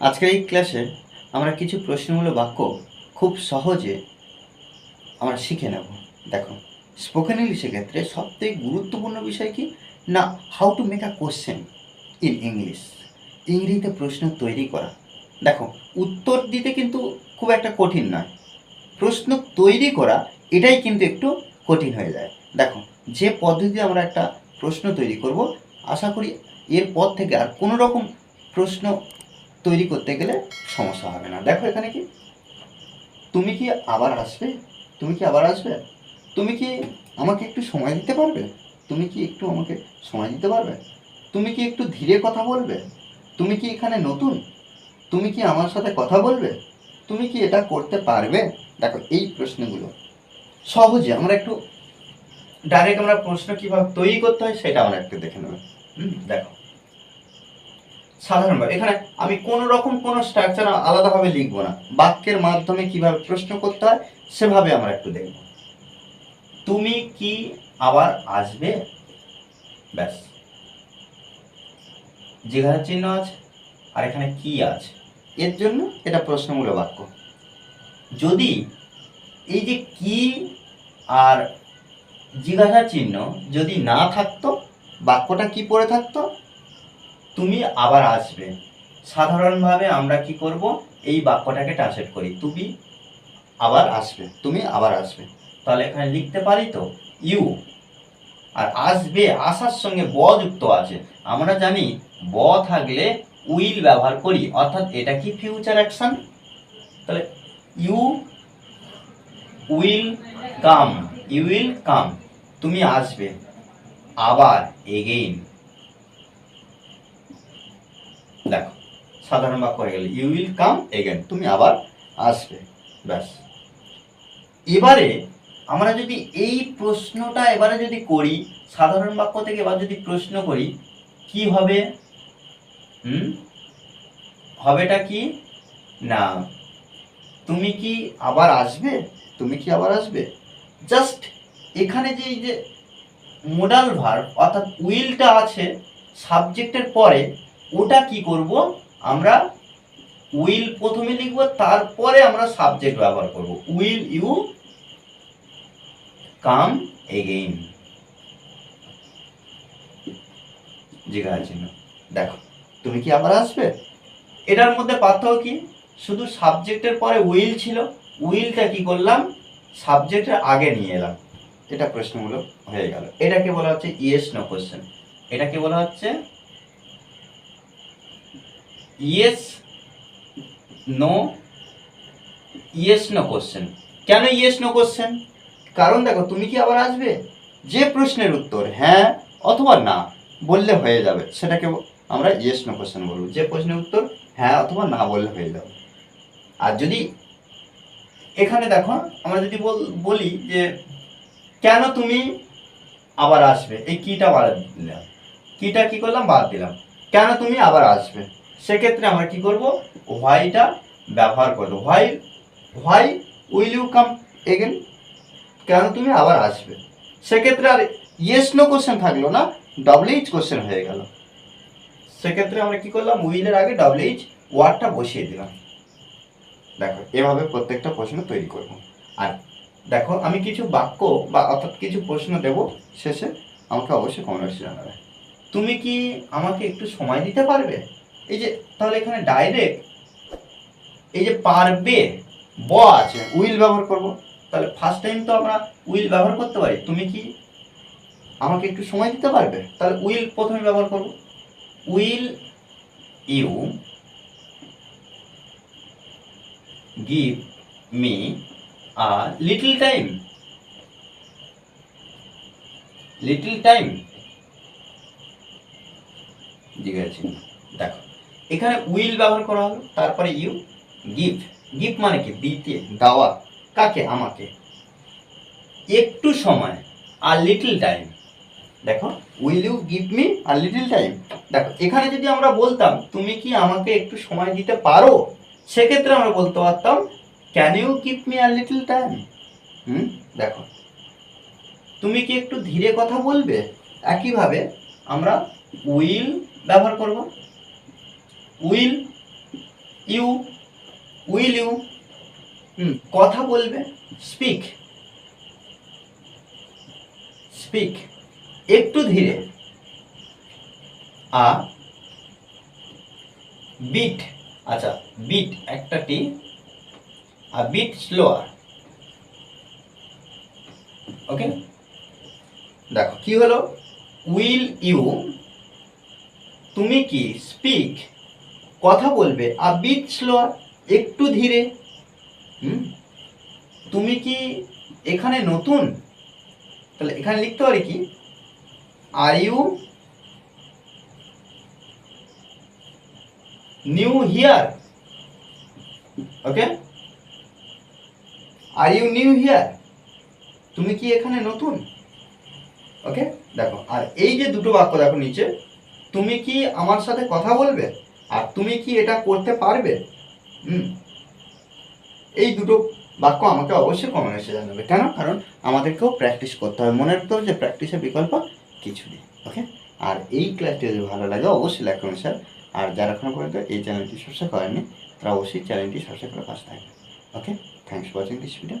আজকের এই ক্লাসে আমরা কিছু প্রশ্নমূলক বাক্য খুব সহজে আমরা শিখে নেব। দেখো স্পোকেন ইংলিশের ক্ষেত্রে সবথেকে গুরুত্বপূর্ণ বিষয় কি? না how to make a question in English ইংরেজিতে প্রশ্ন তৈরি করা। দেখো, উত্তর দিতে কিন্তু খুব একটা কঠিন নয়। প্রশ্ন তৈরি করা, এটাই কিন্তু একটু কঠিন হয়ে যায়। দেখো, যে পদ্ধতিতে আমরা একটা প্রশ্ন তৈরি করব, আশা করি এরপর থেকে আর কোনো রকম প্রশ্ন তৈরি করতে গেলে সমস্যা হবে না। দেখো এখানে কি? তুমি কি আবার আসবে? তুমি কি আবার আসবে? তুমি কি আমাকে একটু সময় দিতে পারবে? তুমি কি একটু আমাকে সময় দিতে পারবে? তুমি কি একটু ধীরে কথা বলবে? তুমি কি এখানে নতুন? তুমি কি আমার সাথে কথা বলবে? তুমি কি এটা করতে পারবে? দেখো, এই প্রশ্নগুলো। সহজে আমরা একটু ডাইরেক্ট আমরা প্রশ্ন কীভাবে তৈরি করতে হয় সেটা আমরা একটু দেখে নেব। দেখো। সাধারণভাবে এখানে আমি কোন রকম কোনো স্ট্রাকচার আলাদাভাবে লিখব না। বাক্যের মাধ্যমে কীভাবে প্রশ্ন করতে হয়, সেভাবে আমরা একটু দেখব। তুমি কি আবার আসবে? ব্যাস। জিজ্ঞাসা চিহ্ন আছে আর এখানে কি আছে, এর জন্য এটা প্রশ্নমূলক বাক্য। যদি এই যে কি আর জিজ্ঞাসা চিহ্ন যদি না থাকতো, বাক্যটা কি পড়ে থাকতো? তুমি আবার আসবে। সাধারণভাবে আমরা কি করব? এই বাক্যটাকে ট্রান্সলেট করি। তুমি আবার আসবে। তুমি আবার আসবে। তাহলে এখানে লিখতে পারি তো, ইউ আর আসবে, আসার সঙ্গে ব যুক্ত আছে। আমরা জানি ব থাকলে উইল ব্যবহার করি। অর্থাৎ এটা কি ফিউচার অ্যাকশন তাহলে, you will come, you will come. তুমি আসবে। আবার, এগেইন। দেখো, সাধারণ বাক্য হয়ে গেল ইউ উইল কাম এগেন তুমি আবার আসবে, ব্যাস। এবারে আমরা যদি এই প্রশ্নটা এবারে যদি করি, সাধারণ বাক্য থেকে এবার যদি প্রশ্ন করি, কি হবে? হুম? হবেটা কি? না। তুমি কি আবার আসবে? তুমি কি আবার আসবে? জাস্ট এখানে যে যে মোডাল ভার্ব অর্থাৎ উইলটা আছে সাবজেক্টের পরে ওটা কি করব? আমরা উইল প্রথমে লিখব, তারপরে আমরা সাবজেক্ট ব্যবহার করব। উইল ইউ কাম এগেইন জিজ্ঞাসা চিহ্ন দেখো, তুমি কি আবার আসবে? এটার মধ্যে পার্থক্য কি? শুধু সাবজেক্টের পরে উইল ছিল। উইলটা কি করলাম? সাবজেক্টের আগে নিয়ে এলাম। এটা প্রশ্নমূলক হয়ে গেল। এটাকে বলা হচ্ছে ইয়েস নো কোশ্চেন এটাকে বলা হচ্ছে yes no yes no question কেন ইয়েস নো কোশ্চেন কারণ দেখো, তুমি কি আবার আসবে? যে প্রশ্নের উত্তর হ্যাঁ অথবা না, বললে হয়ে যাবে। সেটাকে আমরা ইয়েস নো কোশ্চেন বলব। যে প্রশ্নের উত্তর হ্যাঁ অথবা না বললে হয়ে যাবে। আর যদি এখানে দেখো, আমরা যদি বল- যে কেন তুমি আবার আসবে? এই কিটা বাদ দিলাম। কিটা কি করলাম? বাদ দিলাম। কেন তুমি আবার আসবে? সেক্ষেত্রে আমরা কি করব? হোয়াইটা ব্যবহার করব। Why why will you come again? কেন? তুমি আবার আসবে। সেক্ষেত্রে আর ইয়েস নো কোশ্চেন থাকল না ডবল এইচ কোশ্চেন হয়ে গেল। সেক্ষেত্রে আমরা কি করলাম? উইলের আগে ডবল এইচ ওয়ার্ডটা বসিয়ে দিলাম। দেখো, এভাবে প্রত্যেকটা প্রশ্ন তৈরি করব। আর দেখো, আমি কিছু বাক্য বা অর্থাৎ কিছু প্রশ্ন দেব, শেষে আমাকে অবশ্যই কমেন্টসে জানাবে। তুমি কি আমাকে একটু সময় দিতে পারবে? এই যে, তাহলে এখানে ডাইরেক্ট এই যে পারবে ব আছে উইল ব্যবহার করব। তাহলে ফার্স্ট টাইম তো আমরা উইল ব্যবহার করতে পারি। তুমি কি আমাকে একটু সময় দিতে পারবে? তাহলে উইল প্রথমে ব্যবহার করব। Will you give me a little time little time জিজ্ঞাসা চিহ্ন। দেখো। এখানে উইল ব্যবহার করা হলো তারপরে ইউ গিভ গিভ মানে কি? দিতে, দেওয়া। কাকে? আমাকে। একটু সময়, আর লিটল টাইম দেখো will you give me a little time দেখো, এখানে যদি আমরা বলতাম, তুমি কি আমাকে একটু সময় দিতে পারো? সেক্ষেত্রে আমরা বলতে পারতাম can you give me a little time hmm? দেখো। তুমি কি একটু ধীরে কথা বলবে? একইভাবে আমরা উইল ব্যবহার করব। উইল ইউ উইল ইউ কথা বলবে? স্পিক স্পিক একটু ধীরে। আ বিট আচ্ছা বিট একটা টি। আর বিট স্লোয়ার ওকে? দেখো কি হলো? উইল ইউ তুমি কি স্পিক কথা বলবে আর বিট স্লোয়ার একটু ধীরে। হুম? তুমি কি এখানে নতুন? তাহলে এখানে লিখতে পারি কি? Are you new here okay are you new here তুমি কি এখানে নতুন? ওকে দেখো, আর এই যে দুটো বাক্য দেখো নিচে, তুমি কি আমার সাথে কথা বলবে? আর তুমি কি এটা করতে পারবে? হুম। এই দুটো বাক্য আমাকে অবশ্যই কমেন্ট এসে জানাবে। কেন? কারণ আমাদেরকেও প্র্যাকটিস করতে হবে। মনে রাখতে হবে যে প্র্যাকটিসের বিকল্প কিছু নেই ওকে আর এই ক্লাসটি যদি ভালো লাগে, অবশ্যই লাইক করুন স্যার আর যারা এখনও পর্যন্ত এই চ্যানেলটি সাবস্ক্রাইব করেননি, তারা অবশ্যই চ্যানেলটি সাবস্ক্রাইব করে পাশে থাকবে okay thanks for watching this video